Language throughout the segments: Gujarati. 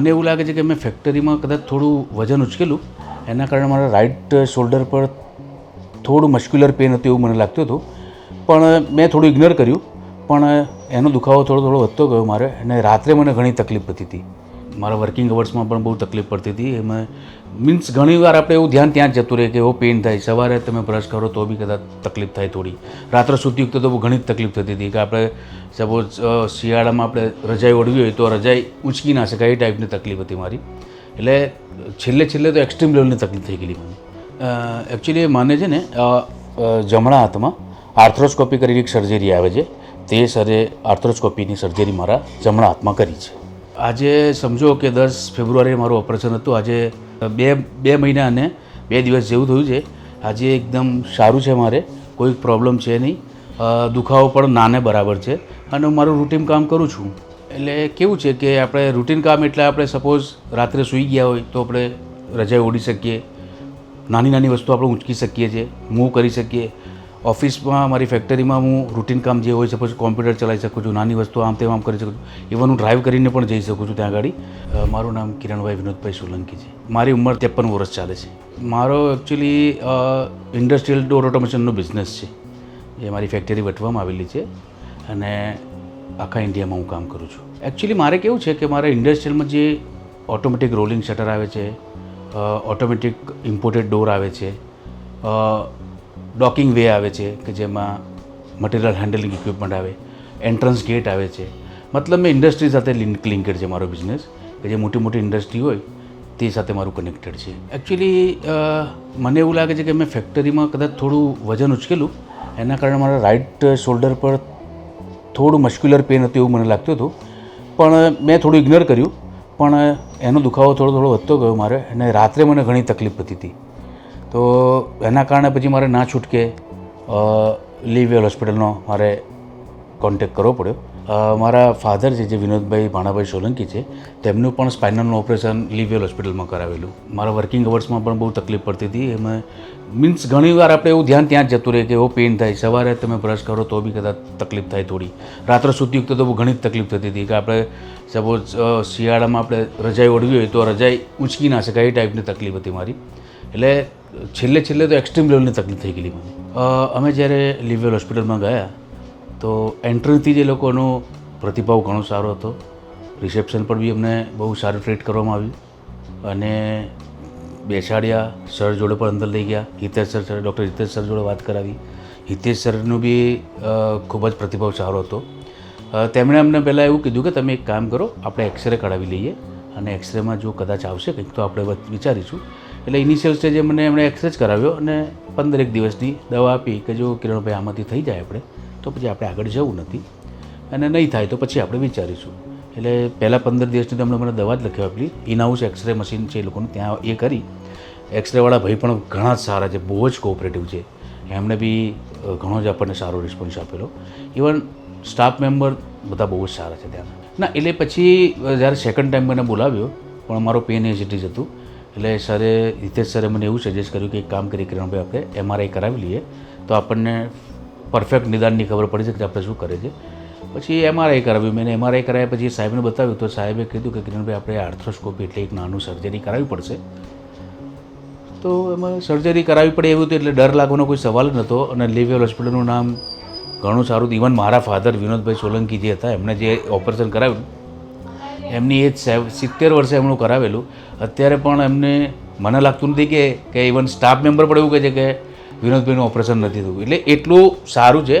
મને એવું લાગે છે કે મેં ફેક્ટરીમાં કદાચ થોડું વજન ઉચકેલું. એના કારણે મારા રાઈટ શોલ્ડર પર થોડું મસ્ક્યુલર પેન હતું એવું મને લાગતું હતું. પણ મેં થોડું ઇગ્નોર કર્યું. પણ એનો દુખાવો થોડો થોડો વધતો ગયો મારે અને રાત્રે મને ઘણી તકલીફ થતી હતી. મારા વર્કિંગ અવર્સમાં પણ બહુ તકલીફ પડતી હતી. એમાં મીન્સ ઘણીવાર આપણે એવું ધ્યાન ત્યાં જ જતું રહે કે એવો પેઇન થાય, સવારે તમે બ્રશ કરો તો બી કદાચ તકલીફ થાય થોડી. રાત્રે સૂતી વખતે તો બહુ ઘણી તકલીફ થતી હતી કે આપણે સપોઝ શિયાળામાં આપણે રજાઈ ઓઢવી હોય તો રજાઈ ઊંચકી ના શકાય, એ ટાઈપની તકલીફ હતી મારી. એટલે છેલ્લે છેલ્લે તો એક્સ્ટ્રીમ લેવલની તકલીફ થઈ ગયેલી મને. એકચ્યુઅલી મને છે ને જમણા હાથમાં આર્થ્રોસ્કોપી કરીને એક સર્જરી આવે છે. તે સરે આર્થ્રોસ્કોપીની સર્જરી મારા જમણા હાથમાં કરી છે. આજે સમજો કે દસ ફેબ્રુઆરીએ મારું ઓપરેશન હતું. આજે બે બે મહિના અને બે દિવસ જેવું થયું છે. આજે એકદમ સારું છે મારે, કોઈ પ્રોબ્લેમ છે નહીં. દુખાવો પણ નાને બરાબર છે. અને હું મારું રૂટીન કામ કરું છું. એટલે કેવું છે કે આપણે રૂટીન કામ એટલે આપણે સપોઝ રાત્રે સૂઈ ગયા હોય તો આપણે રજાઈ ઓઢી શકીએ. નાની નાની વસ્તુ આપણે ઊંચકી શકીએ છીએ મૂવ કરી શકીએ. ઓફિસમાં, મારી ફેક્ટરીમાં હું રૂટીન કામ જે હોય સપોઝ કોમ્પ્યુટર ચલાવી શકું છું, નાની વસ્તુ આમ તેમ આમ કરી શકું છું. ઇવન હું ડ્રાઈવ કરીને પણ જઈ શકું છું ત્યાં આગળ મારું નામ કિરણભાઈ વિનોદભાઈ સોલંકી છે. મારી ઉંમર ત્રેપન વર્ષ ચાલે છે. મારો એકચ્યુઅલી ઇન્ડસ્ટ્રીયલ ડોર ઓટોમેશનનો બિઝનેસ છે. જે મારી ફેક્ટરી વટવામાં આવેલી છે અને આખા ઇન્ડિયામાં હું કામ કરું છું. એકચ્યુઅલી મારે કેવું છે કે મારે ઇન્ડસ્ટ્રીયલમાં જે ઓટોમેટિક રોલિંગ શટર આવે છે ઓટોમેટિક ઇમ્પોર્ટેડ ડોર આવે છે ડોકિંગ વે આવે છે કે જેમાં મટીરિયલ હેન્ડલિંગ ઇક્વિપમેન્ટ આવે એન્ટ્રન્સ ગેટ આવે છે. મતલબ મેં ઇન્ડસ્ટ્રી સાથે લિંક લિંકેડ છે મારો બિઝનેસ કે જે મોટી મોટી ઇન્ડસ્ટ્રી હોય, તે સાથે મારું કનેક્ટેડ છે. એકચ્યુઅલી મને એવું લાગે છે કે મેં ફેક્ટરીમાં કદાચ થોડું વજન ઉચકેલું, એના કારણે મારા રાઇટ શોલ્ડર પર થોડું મસ્ક્યુલર પેન હતું એવું મને લાગતું હતું. પણ મેં થોડું ઇગ્નોર કર્યું, પણ એનો દુખાવો થોડો થોડો વધતો ગયો મારે, અને રાત્રે મને ઘણી તકલીફ થતી હતી. તો એના કારણે પછી મારે ના છૂટકે લીવેલ હોસ્પિટલનો મારે કોન્ટેક કરવો પડ્યો. મારા ફાધર છે, જે વિનોદભાઈ ભાણાભાઈ સોલંકી છે, તેમનું પણ સ્પાઇનલનું ઓપરેશન લીવેલ હોસ્પિટલમાં કરાવેલું. મારા વર્કિંગ અવર્સમાં પણ બહુ તકલીફ પડતી હતી. એમાં મીન્સ ઘણીવાર આપણે એવું ધ્યાન ત્યાં જ જતું રહે કે એવો પેઇન થાય, સવારે તમે બ્રશ કરો તો બી કદાચ તકલીફ થાય થોડી. રાત્રે સૂતી વખતે તો બહુ ઘણી જ તકલીફ થતી હતી કે આપણે સપોઝ શિયાળામાં આપણે રજાઈ ઓઢવી હોય તો રજાઈ ઉંચકી ના શકાય, એ ટાઈપની તકલીફ હતી મારી. એટલે છેલ્લે છેલ્લે તો એક્સ્ટ્રીમ લેવલની તકલીફ થઈ ગયેલી મને. અમે જ્યારે લિવેલ હોસ્પિટલમાં ગયા, તો એન્ટ્રન્સથી એ લોકોનો પ્રતિભાવ ઘણો સારો હતો. રિસેપ્શન પર બી અમને બહુ સારું ટ્રીટ કરવામાં આવ્યું. અને બેસાડ્યા સર જોડે પણ અંદર લઈ ગયા. Hitesh sir doctor Hitesh sir જોડે વાત કરાવી. હિતેશ સરનું બી ખૂબ જ પ્રતિભાવ સારો હતો. તેમણે અમને પહેલાં એવું કીધું કે તમે એક કામ કરો, આપણે એક્સરે કઢાવી લઈએ. અને એક્સરેમાં જો કદાચ આવશે કંઈક, તો આપણે વિચારીશું. એટલે ઇનિશિયલ સ્ટેજે મને એમણે એક્સરે કરાવ્યો અને પંદરેક દિવસની દવા આપી કે જો કિરણભાઈ આમાંથી થઈ જાય આપણે, તો પછી આપણે આગળ જવું નથી. અને નહીં થાય તો પછી આપણે વિચારીશું. એટલે પહેલાં પંદર દિવસની તો એમણે મને દવા જ લખી આપેલી. ઇનહાઉસ એક્સરે મશીન છે એ લોકોનું ત્યાં એ કરી. એક્સરેવાળા ભાઈ પણ ઘણા જ સારા છે, બહુ જ કોઓપરેટિવ છે. એમણે બી ઘણો જ આપણને સારો રિસ્પોન્સ આપેલો. ઇવન સ્ટાફ મેમ્બર બધા બહુ જ સારા છે ત્યાં. ના, એટલે પછી જ્યારે સેકન્ડ ટાઈમ મને બોલાવ્યો, પણ મારો પેન એસિટીઝ હતું એટલે સરે, હિતેશ સરે મને એવું સજેસ્ટ કર્યું કે એક કામ કરી કિરણભાઈ, આપણે એમઆરઆઈ કરાવી લઈએ. તો આપણને પરફેક્ટ નિદાનની ખબર પડી છે કે આપણે શું કરે છે. પછી એમઆરઆઈ કરાવ્યું. મેં એમઆરઆઈ કરાવ્યા પછી સાહેબને બતાવ્યું. તો સાહેબે કીધું કે કિરણભાઈ, આપણે આર્થ્રોસ્કોપી એટલે એક નાનું સર્જરી કરાવવી પડશે. તો એમાં સર્જરી કરાવવી પડે એવું હતું એટલે ડર લાગવાનો કોઈ સવાલ જ નહોતો. અને લીવેલ હોસ્પિટલનું નામ ઘણું સારું. હતું ઇવન મારા ફાધર વિનોદભાઈ સોલંકી જે હતા, એમણે જે ઓપરેશન કરાવ્યું એમની એજ સિત્તેર વર્ષે એમનું કરાવેલું. અત્યારે પણ એમને મને લાગતું નથી કે કે ઇવન સ્ટાફ મેમ્બર પણ એવું કહે છે કે વિનોદભાઈનું ઓપરેશન નથી થયું. એટલે એટલું સારું છે.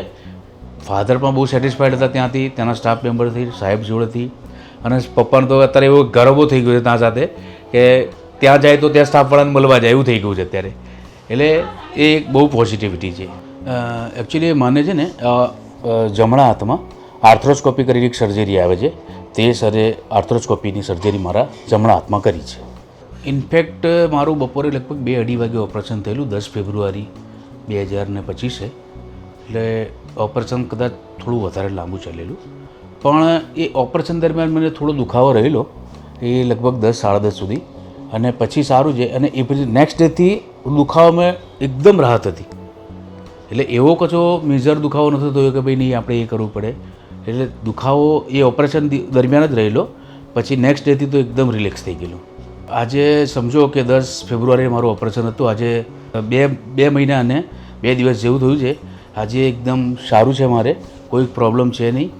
ફાધર પણ બહુ સેટિસ્ફાઈડ હતા ત્યાંથી. ત્યાંના સ્ટાફ મેમ્બરથી સાહેબ જોડેથી અને પપ્પાને તો અત્યારે એવો ગરબો થઈ ગયો છે ત્યાં સાથે કે ત્યાં જાય તો ત્યાં સ્ટાફવાળાને મળવા જાય, એવું થઈ ગયું છે અત્યારે. એટલે એ એક બહુ પોઝિટિવિટી છે. એકચ્યુઅલી મને છે ને જમણા હાથમાં આર્થ્રોસ્કોપી કરીને એક સર્જરી આવે છે. તે સરે આર્થ્રોસ્કોપીની સર્જરી મારા જમણા હાથમાં કરી છે. ઇનફેક્ટ, મારું બપોરે લગભગ બે અઢી વાગે ઓપરેશન થયેલું, દસ ફેબ્રુઆરી બે હજાર ને પચીસે. એટલે ઓપરેશન કદાચ થોડું વધારે લાંબુ ચાલેલું. પણ એ ઓપરેશન દરમિયાન મને થોડો દુખાવો રહેલો, એ લગભગ દસ, સાડા દસ સુધી. અને પછી સારું છે, અને એ પછી નેક્સ્ટ ડેથી દુખાવામાં એકદમ રાહત હતી. એટલે એવો કચો મેજર દુખાવો નથી થયો કે ભાઈ નહીં, આપણે એ કરવું પડે. એટલે દુખાવો એ ઓપરેશન દરમિયાન જ રહેલો. પછી નેક્સ્ટ ડેથી તો એકદમ રિલેક્સ થઈ ગયેલું. આજે સમજો કે દસ ફેબ્રુઆરીએ મારું ઓપરેશન હતું. આજે બે બે મહિના અને બે દિવસ જેવું થયું છે. આજે એકદમ સારું છે મારે. કોઈ પ્રોબ્લેમ છે નહીં.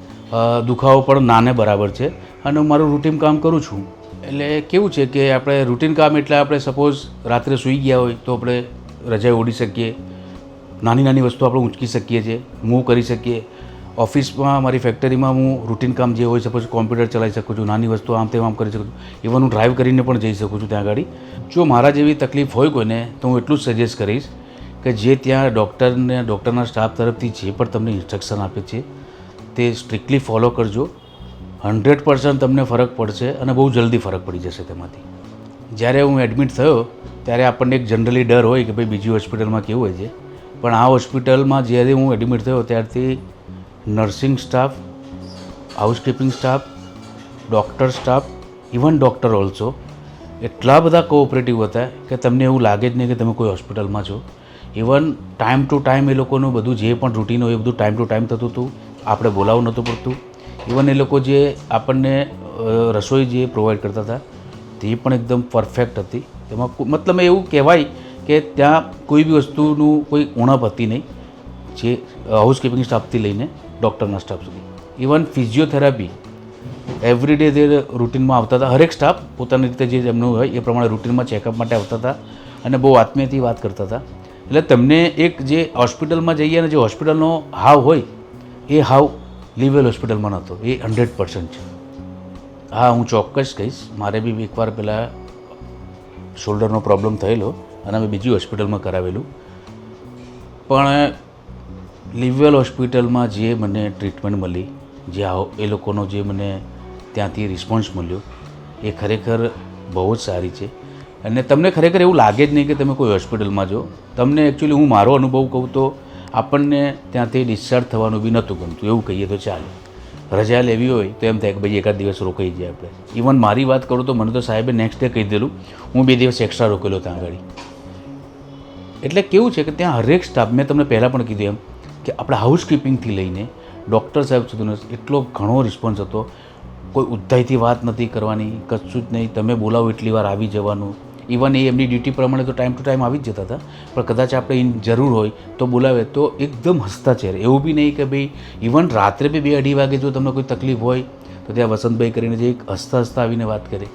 દુખાવો પણ નાને બરાબર છે. અને હું મારું રૂટીન કામ કરું છું. એટલે કેવું છે કે આપણે રૂટીન કામ એટલે આપણે સપોઝ રાત્રે સૂઈ ગયા હોય તો આપણે રજાએ ઓડી શકીએ. નાની નાની વસ્તુ આપણે ઊંચકી શકીએ છીએ. મૂવ કરી શકીએ. ઓફિસમાં, મારી ફેક્ટરીમાં હું રૂટીન કામ જે હોય સપોઝ કોમ્પ્યુટર ચલાવી શકું છું, નાની વસ્તુ આમ તેમ આમ કરી શકું છું. ઇવન હું ડ્રાઈવ કરીને પણ જઈ શકું છું ત્યાં આગળ જો મારા જેવી તકલીફ હોય કોઈને, તો હું એટલું જ સજેસ્ટ કરીશ કે જે ત્યાં ડૉક્ટરને ડૉક્ટરના સ્ટાફ તરફથી જે પણ તમને ઇન્સ્ટ્રક્શન આપે છે, તે સ્ટ્રિક્ટલી ફોલો કરજો. હંડ્રેડ પર્સન્ટ તમને ફરક પડશે અને બહુ જલ્દી ફરક પડી જશે તેમાંથી. જ્યારે હું એડમિટ થયો, ત્યારે આપણને એક જનરલી ડર હોય કે ભાઈ બીજી હોસ્પિટલમાં કેવું હોય છે. પણ આ હોસ્પિટલમાં જ્યારે હું એડમિટ થયો, ત્યારથી nursing staff housekeeping staff doctor staff even doctor also એટલા બધા કોઓપરેટિવ હતા કે તમને એવું લાગે જ નહીં કે તમે કોઈ હોસ્પિટલમાં છો. ઇવન ટાઈમ ટુ ટાઈમ એ લોકોનું બધું જે પણ રૂટીન હોય એ બધું ટાઈમ ટુ ટાઈમ થતું હતું. આપણે બોલાવવું નહોતું પડતું. ઇવન એ લોકો જે આપણને રસોઈ જે પ્રોવાઈડ કરતા હતા, તે પણ એકદમ પરફેક્ટ હતી. તેમાં મતલબ એવું કહેવાય કે ત્યાં કોઈ બી વસ્તુનું કોઈ ઉણપ હતી નહીં, જે હાઉસકીપિંગ સ્ટાફથી લઈને ડૉક્ટરના સ્ટાફ સુધી. ઇવન ફિઝિયોથેરાપી એવરી ડે જે રૂટીનમાં આવતા હતા, હરેક સ્ટાફ પોતાની રીતે જે એમનું હોય એ પ્રમાણે રૂટીનમાં ચેકઅપ માટે આવતા હતા અને બહુ આત્મીયથી વાત કરતા હતા. એટલે તમને એક જે હોસ્પિટલમાં જઈએ અને જે હોસ્પિટલનો હાવ હોય, એ હાવ લિવેલ હોસ્પિટલમાં નહોતો. એ હંડ્રેડ પર્સન્ટ છે. હા, હું ચોક્કસ કહીશ, મારે બી એકવાર પહેલાં શોલ્ડરનો પ્રોબ્લેમ થયેલો અને અમે બીજી હોસ્પિટલમાં કરાવેલું. પણ લિવેલ હોસ્પિટલમાં જે મને ટ્રીટમેન્ટ મળી, જે એ લોકોનો જે મને ત્યાંથી રિસ્પોન્સ મળ્યો, એ ખરેખર બહુ જ સારી છે. અને તમને ખરેખર એવું લાગે જ નહીં કે તમે કોઈ હોસ્પિટલમાં જો તમને એકચ્યુઅલી હું મારો અનુભવ કહું તો આપણને ત્યાંથી ડિસ્ચાર્જ થવાનું બી નહોતું ગમતું. એવું કહીએ તો ચાલે. રજા લેવી હોય તો એમ થાય કે ભાઈ એકાદ દિવસ રોકાઈ જાય આપણે. ઇવન મારી વાત કરું તો મને તો સાહેબે નેક્સ્ટ ડે કહી દીધેલું, હું બે દિવસ એક્સ્ટ્રા રોકેલો ત્યાં આગળ એટલે કેવું છે કે ત્યાં હરેક સ્ટાફ મેં તમને પહેલાં પણ કીધું એમ કે આપણે હાઉસકીપિંગથી લઈને ડૉક્ટર સાહેબ સુધીનો એટલો ઘણો રિસ્પોન્સ હતો. કોઈ ઉદ્ધાઈથી વાત નથી કરવાની, કશું જ નહીં. તમે બોલાવો, એટલી વાર આવી જવાનું. ઇવન એ એમની ડ્યુટી પ્રમાણે તો ટાઈમ ટુ ટાઈમ આવી જ જતા હતા. પણ કદાચ આપણે ઇન જરૂર હોય તો બોલાવે તો એકદમ હસતા ચહેરે. એવું બી નહીં કે ભાઈ ઇવન રાત્રે બી બે અઢી વાગે જો તમને કોઈ તકલીફ હોય, તો ત્યાં વસંતભાઈ કરીને જે એક હસતા હસતા આવીને વાત કરે.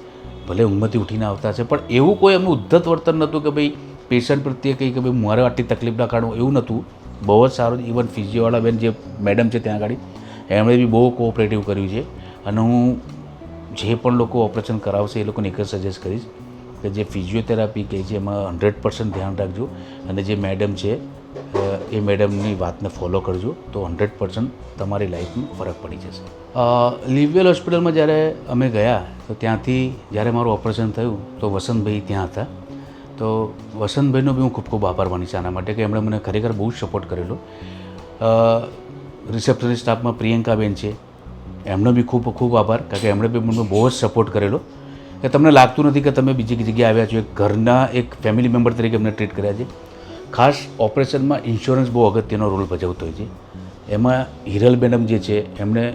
ભલે ઊંઘમાંથી ઉઠીને આવતા છે, પણ એવું કોઈ એમનું ઉદ્ધત વર્તન નહોતું કે ભાઈ પેશન્ટ પ્રત્યે કંઈ કે ભાઈ મારે આટલી તકલીફ ના કાઢવું એવું નહોતું. બહુ જ સારું ઇવન ફિઝિયોવાળા બેન જે મેડમ છે ત્યાં આગળ એમણે બી બહુ કોઓપરેટિવ કર્યું છે. અને હું જે પણ લોકો ઓપરેશન કરાવશે એ લોકોને એક જ સજેસ્ટ કરીશ કે જે ફિઝિયોથેરાપી કહે છે એમાં હંડ્રેડ પર્સન્ટ ધ્યાન રાખજો. અને જે મેડમ છે એ મેડમની વાતને ફોલો કરજો તો હંડ્રેડ પર્સન્ટ તમારી લાઈફમાં ફરક પડી જશે. લિવવેલ હોસ્પિટલમાં જ્યારે અમે ગયા, તો ત્યાંથી જ્યારે મારું ઓપરેશન થયું, તો વસંતભાઈ ત્યાં હતા. તો વસંતભાઈનો બી હું ખૂબ ખૂબ આભાર માનીશ આના માટે કે એમણે મને ખરેખર બહુ જ સપોર્ટ કરેલો. રિસેપ્શનિસ્ટ સ્ટાફમાં પ્રિયંકાબેન છે. એમનો બી ખૂબ ખૂબ આભાર કારણ કે એમણે બી મને બહુ જ સપોર્ટ કરેલો. કે તમને લાગતું નથી કે તમે બીજી જગ્યાએ આવ્યા છો, એક ઘરના એક ફેમિલી મેમ્બર તરીકે એમને ટ્રીટ કર્યા છે. ખાસ ઓપરેશનમાં ઇન્સ્યોરન્સ બહુ અગત્યનો રોલ ભજવતો હોય છે. એમાં હિરલ મેડમ જે છે, એમણે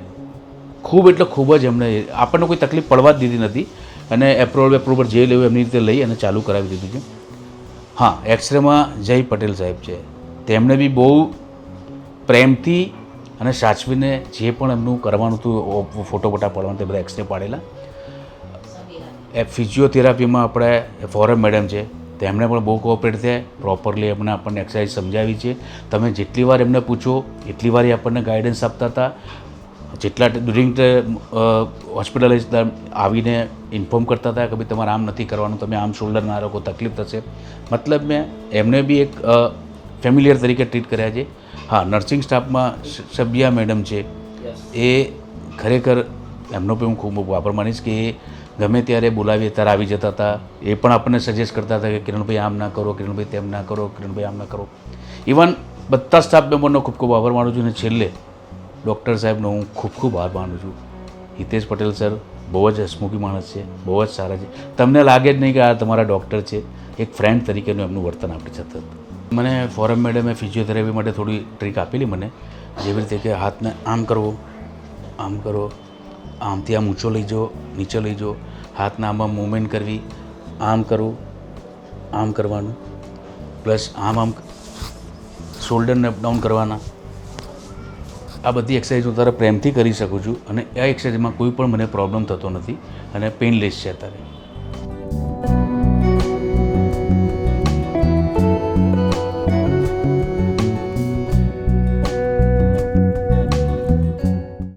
ખૂબ એટલે ખૂબ જ એમણે આપણને કોઈ તકલીફ પડવા જ દીધી નથી. અને એપ્રુવલ એપ્રુવલ જે લેવું એમની રીતે લઈ અને ચાલુ કરાવી દીધું છે. હા, એક્સરેમાં જય પટેલ સાહેબ છે. તેમણે બી બહુ પ્રેમથી અને સાચવીને જે પણ એમનું કરવાનું હતું ફોટો ફોટા પાડવાનું તે બધા એક્સરે પાડેલા. એ ફિઝિયોથેરાપીમાં આપણે ફોરમ મેડમ છે, તેમણે પણ બહુ કોઓપરેટ થયા પ્રોપરલી એમને આપણને એક્સરસાઇઝ સમજાવી છે. તમે જેટલી વાર એમને પૂછો, એટલી વાર એ આપણને ગાઈડન્સ આપતા હતા. જેટલા ડ્યુરિંગ હોસ્પિટલાઇઝ આવીને ઇન્ફોર્મ કરતા હતા કે ભાઈ તમારે આમ નથી કરવાનું તમે આમ શોલ્ડર ના રાખો તકલીફ થશે. મતલબ મેં એમને બી એક ફેમિલિયર તરીકે ટ્રીટ કર્યા છે. હા નર્સિંગ સ્ટાફમાં સભ્યા સબિયા મેડમ છે એ ખરેખર એમનો પણ હું ખૂબ ખૂબ આભાર માનીશ કે એ ગમે ત્યારે બોલાવીએ ત્યારે આવી જતા હતા. એ પણ આપણને સજેસ્ટ કરતા હતા કે કિરણભાઈ આમ ના કરો કિરણભાઈ તેમ ના કરો કિરણભાઈ આમ ના કરો. ઇવન બધા સ્ટાફ મેમ્બરનો ખૂબ ખૂબ આભાર માનું છું અને છેલ્લે ડૉક્ટર સાહેબનો હું ખૂબ ખૂબ આભાર માનું છું. હિતેશ પટેલ સર બહુ જ હસમુખી માણસ છે, બહુ જ સારા છે. તમને લાગે જ નહીં કે આ તમારા ડૉક્ટર છે, એક ફ્રેન્ડ તરીકેનું એમનું વર્તન આપણે સતત મને ફોરમ મેડમે ફિઝિયોથેરાપી માટે થોડી ટ્રીક આપેલી મને, જેવી રીતે કે હાથને આમ કરવો, આમ કરો, આમથી આમ ઊંચો લઈ જાઓ, નીચે લઈ જાઓ, હાથના આમાં મૂવમેન્ટ કરવી, આમ કરવું આમ કરવાનું પ્લસ આમ આમ શોલ્ડરને અપ ડાઉન કરવાના આ બધી એક્સરસાઇઝ હું તારે પ્રેમથી કરી શકું છું અને આ એક્સરસાઇઝમાં કોઈ પણ મને પ્રોબ્લેમ થતો નથી અને પેઇનલેસ છે અત્યારે.